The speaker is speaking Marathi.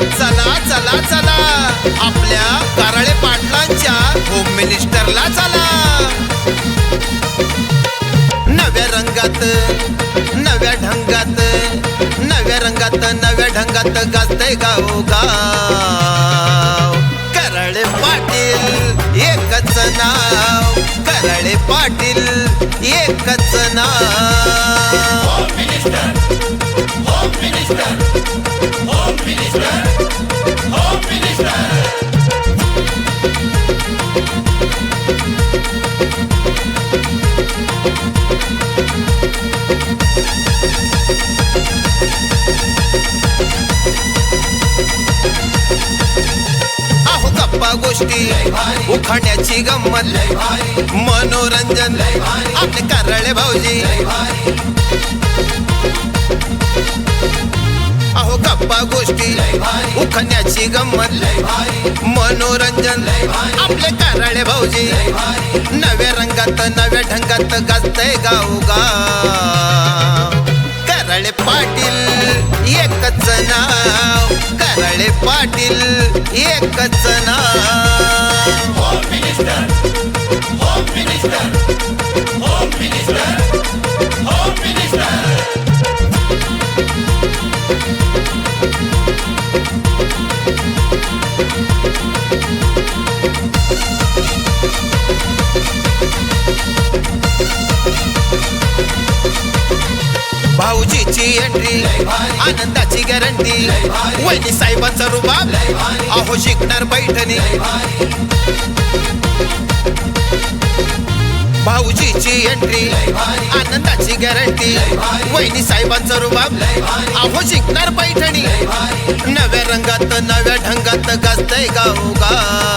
चला चला चला. आपल्या कारळे पाटलांच्या होम मिनिस्टरला चला. नव्या रंगात नव्या ढंगात नव्या रंगात नव्या ढंगात गाजते गाव गाव करळे पाटील एकच नाव. करळे पाटील एकच नाव. गोष्टी. उखाण्याची गंमत. मनोरंजन. आपले कारळे भाऊजी. गप्पा गोष्टी. उखण्याची गंमत. मनोरंजन. आपले कराळे भाऊजी. नव्या रंगात नव्या ढंगात गाजतय गावगा कराळे पाटील एकच नाव. कराळे पाटील एकच नाव. भाऊजीची एंट्री आनंदाची गॅरंटी वैनी साहेबांचा रुबाब अहो शिकणार पैठणी. भाऊजीची एंट्री आनंदाची गॅरंटी वैनी साहेबांचा रुबाब अहो शिकणार पैठणी. नव्या रंगात नव्या ढंगात गाजतय गाव गाव